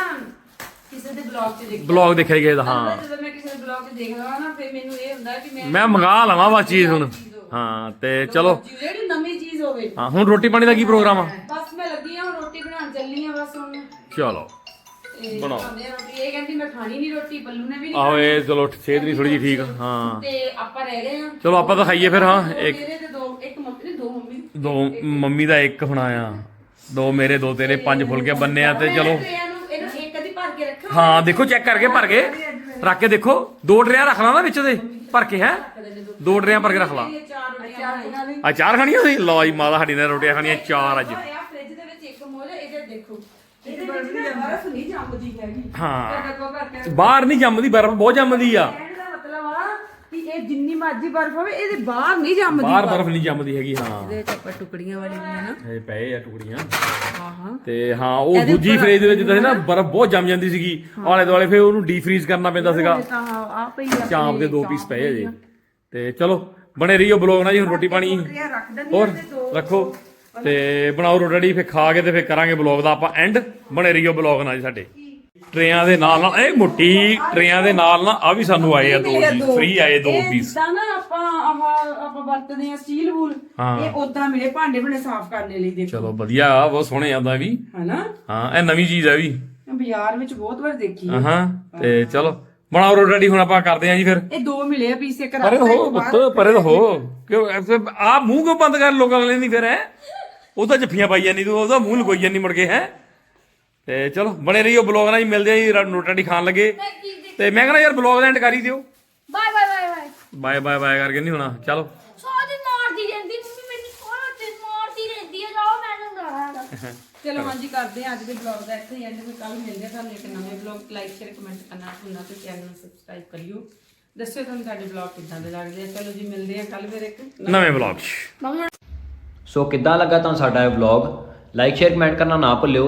ਕਿਸੇ ਦੇ ਬਲੌਗ 'ਚ ਦੇਖਿਆ। ਬਲੌਗ ਦੇਖਿਆ ਗਿਆ ਹਾਂ। ਜਦੋਂ ਮੈਂ ਕਿਸੇ ਦੇ ਬਲੌਗ 'ਚ ਦੇਖਦਾ ਨਾ ਫਿਰ ਮੈਨੂੰ ਇਹ ਹੁੰਦਾ ਕਿ ਮੈਂ ਮੈਂ ਮੰਗਾ ਲਵਾਂ ਬਸ ਚੀਜ਼ ਹੁਣ। ਹਾਂ ਤੇ ਚਲੋ। ਜਿਹੜੀ ਨਵੀਂ ਚੀਜ਼ ਹੋਵੇ। ਹਾਂ ਹੁਣ ਰੋਟੀ ਪਾਣੀ ਦਾ ਕੀ ਪ੍ਰੋਗਰਾਮ ਆ? ਬਸ ਮੈਂ ਲੱਗੀ ਆ ਹੁਣ ਰੋਟੀ ਬਣਾਉਣ ਚੱਲੀ ਆ ਬਸ ਹੁਣ। ਚਲੋ ਤੇ ਬਣਾਓ। ਆ ਰੋਟੀ। ਇਹ ਕਹਿੰਦੀ ਮੈਂ ਖਾਣੀ ਨਹੀਂ ਰੋਟੀ ਬੱਲੂ ਨੇ ਵੀ ਨਹੀਂ ਆਹੋ ਇਹ ਚਲੋ ਸਿਹਤ ਨਹੀਂ ਥੋੜੀ ਜਿਹੀ ਠੀਕ ਹਾਂ ਤੇ ਆਪਾਂ ਰਹਿ ਗਏ ਆ ਚਲੋ ਆਪਾਂ ਤਾਂ ਖਾਈਏ ਫਿਰ ਹਾਂ ਇੱਕ ਮੇਰੇ ਤੇ ਦੋ ਇੱਕ ਮੰਮੀ ਨੇ ਦੋ ਮੰਮੀ। ਦੋ ਮੰਮੀ। ਦਾ ਇੱਕ ਹੋਣਾ ਆ ਦੋ ਮੇਰੇ ਦੋ ਤੇਰੇ ਪੰਜ ਫੁਲਕੇ ਬੰਨੇ ਆ ਤੇ ਚਲੋ। ਟਰੇਆਂ ਨੂੰ ਇਹਨੂੰ ਇੱਕ ਅੱਧੀ ਭਰ ਕੇ ਰੱਖਾਂ। ਹਾਂ ਦੇਖੋ ਚੈੱਕ ਕਰਕੇ ਭਰ ਕੇ। ਰੱਖ ਕੇ ਦੇਖੋ ਦੋ ਟਰੇਆਂ ਰੱਖ ਲਾ ਨਾ ਵਿੱਚ ਦੇ। ਭਰ ਕੇ ਹੈ? ਦੋ ਟਰੇਆਂ ਭਰ ਕੇ ਰੱਖ ਲਾ। ਆ ਚਾਰ ਖਾਣੀਆਂ ਸੀ? ਲਓ ਜੀ ਮਾਤਾ ਸਾਡੀ ਨੇ ਰੋਟੀਆਂ ਖਾਣੀਆਂ ਚਾਰ ਅੱਜ। ਫ੍ਰਿਜ ਦੇ ਵਿੱਚ ਇੱਕ ਮੋਲ ਇਹਦੇ ਦੇਖੋ। ਇਹਦੇ ਵਿੱਚ ਨਾ ਬਰਫ਼ ਨਹੀਂ ਜੰਮਦੀ ਹੈਗੀ। ਹਾਂ। ਬਾਹਰ ਨਹੀਂ ਜੰਮਦੀ ਬਰਫ਼ ਬਹੁਤ ਜੰਮਦੀ ਆ। ਆ ਕਿ ਇਹ ਜਿੰਨੀ ਮਰਜ਼ੀ ਬਰਫ਼ ਹੋਵੇ ਇਹਦੇ ਬਾਹਰ ਨਹੀਂ ਜੰਮਦੀ ਬਾਹਰ ਬਰਫ਼। ਨਹੀਂ ਜੰਮਦੀ ਹੈਗੀ ਹਾਂ। ਇਹਦੇ ਚ ਆਪਾਂ ਟੁਕੜੀਆਂ ਵਾਲੀ ਵੀ ਹੈ ਨਾ। ਇਹ ਪਏ ਆ ਟੁਕੜੀਆਂ। ਹਾਂ ਹਾਂ ਤੇ ਹਾਂ ਉਹ ਦੂਜੀ ਫ੍ਰਿਜ ਦੇ ਵਿੱਚ ਜਿੱਦਾਂ ਨਾ ਬਰਫ਼ ਬਹੁਤ ਜੰਮ ਜਾਂਦੀ ਸੀਗੀ। ਆਲੇ ਦੁਆਲੇ ਫਿਰ ਉਹਨੂੰ ਡੀਫਰੀਜ਼ ਕਰਨਾ ਪੈਂਦਾ ਸੀਗਾ। ਆ ਪਈ ਆ ਚਾਂਪ ਦੇ ਦੋ ਪੀਸ ਪਏ ਅਜੇ ਤੇ ਚਲੋ ਬਣੇ ਰਹੀਓ ਬਲੌਗ ਨਾਲ ਜੀ ਹੁਣ ਰੋਟੀ ਪਾਣੀ। ਹੋਰ ਰੱਖੋ। ਤੇ ਬਣਾਓ ਰੋਟੀ ਫਿਰ ਖਾ ਕੇ ਤੇ ਫਿਰ ਕਰਾਂਗੇ ਬਲੌਗ ਦਾ ਆਪਾਂ ਐਂਡ ਬਣੇ ਰਹੀਓ ਬਲੌਗ ਨਾਲ ਜੀ ਸਾਡੇ। ਟਰੇਆਂ ਦੇ ਨਾਲ ਨਾਲ ਇਹ ਮੁੱਟੀ ਟਰੇਆਂ ਦੇ ਨਾਲ ਨਾਲ ਆ ਵੀ ਸਾਨੂੰ ਆਏ ਆ ਦੋ ਜੀ ਫ੍ਰੀ ਆਏ ਦੋ ਪੀਸ ਤਾਂ ਨਾ ਆਪਾਂ ਆਹ ਆਪਾਂ ਵਰਤਦੇ ਆ ਸਟੀਲ ਵੂਲ ਹਾਂ। ਇਹ ਉਦਾਂ ਮਿਲੇ ਭਾਂਡੇ ਬਣੇ ਸਾਫ਼ ਕਰਨੇ ਲਈ ਦੇਖੋ। ਚਲੋ ਵਧੀਆ ਆ, ਬਹੁਤ ਸੋਹਣੇ ਆਂਦਾ ਵੀ। ਹਨਾ? ਹਾਂ ਇਹ ਨਵੀਂ ਚੀਜ਼ ਆ ਵੀ। ਬਾਜ਼ਾਰ ਵਿੱਚ ਬਹੁਤ ਵਾਰ ਦੇਖੀ ਆ। ਹਾਂ ਤੇ ਚਲੋ ਬਣਾਓ ਰੋਟੀ ਹੁਣ ਆਪਾਂ ਕਰਦੇ ਆਂ ਜੀ ਫਿਰ। ਇਹ ਦੋ ਮਿਲੇ ਆ ਪੀਸ ਇੱਕ ਪਰੇ ਰੱਖਦਾ ਹੋ ਪੁੱਤ ਪਰੇ ਹੋ ਕਿਉਂ ਆ ਮੂੰਹ ਬੰਦ ਕਰ ਲੋਕਾਂ ਵਾਲੇ ਨਹੀਂ ਫਿਰ ਹੈ? ਉਹ ਤਾਂ ਜੱਫੀਆਂ ਪਾਈ ਜਾਂਦੀ ਤੂੰ ਉਹਦਾ ਮੂੰਹ ਲਗੋਈ ਜਾਂਦੀ ਮੁੜ ਕੇ ਹੈ? ਤੇ ਚਲੋ ਬਣੇ ਰਹੀਓ ਬਲੌਗ ਨਾਲ ਜੀ ਮਿਲਦੇ ਆ ਜੀ ਰੋਟੀ ਖਾਣ ਲੱਗੇ। ਤੇ ਮੈਂ ਕਹਿੰਦਾ ਯਾਰ ਬਲੌਗ ਦਾ ਐਂਡ ਕਰ ਦਿਓ। Bye bye bye bye bye bye bye ਕਰਕੇ ਨਹੀਂ ਹੋਣਾ। ਚਲੋ। ਸਾਡੀ ਮਾਰਦੀ ਰਹਿੰਦੀ ਮੰਮੀ ਮੈਨੂੰ ਸਾਰਾ ਦਿਨ ਮਾਰਦੀ ਰਹਿੰਦੀ ਹੈ ਜਾਓ ਮੈਨੂੰ ਡਰਾਇਆ ਚਲੋ ਹਾਂਜੀ ਕਰਦੇ ਆ ਅੱਜ ਦੇ ਬਲੌਗ ਦਾ ਇੱਥੇ ਹੀ ਐਂਡ ਫਿਰ ਕੱਲ ਮਿਲਦੇ ਆ ਤੁਹਾਨੂੰ ਇੱਕ ਨਵੇਂ ਬਲੌਗ ਲਾਈਕ ਸ਼ੇਅਰ ਕਮੈਂਟ ਕਰਨਾ ਨਾ ਭੁੱਲਣਾ ਤੇ ਚੈਨਲ ਨੂੰ ਸਬਸਕ੍ਰਾਈਬ ਕਰਿਓ। ਦੱਸਿਓ ਤੁਹਾਨੂੰ ਸਾਡੇ ਬਲੌਗ ਕਿੱਦਾਂ ਦੇ ਲੱਗਦੇ ਆ। ਚਲੋ ਜੀ ਮਿਲਦੇ ਆ ਕੱਲ ਫਿਰ ਇੱਕ ਨਵੇਂ ਬਲੌਗ 'ਚ। ਸੋ ਕਿੱਦਾਂ ਲੱਗਾ ਤੁਹਾਨੂੰ ਸਾਡਾ ਇਹ ਵਲੌਗ ਲਾਈਕ ਸ਼ੇਅਰ ਕਮੈਂਟ ਕਰਨਾ ਨਾ ਭੁੱਲਿਓ।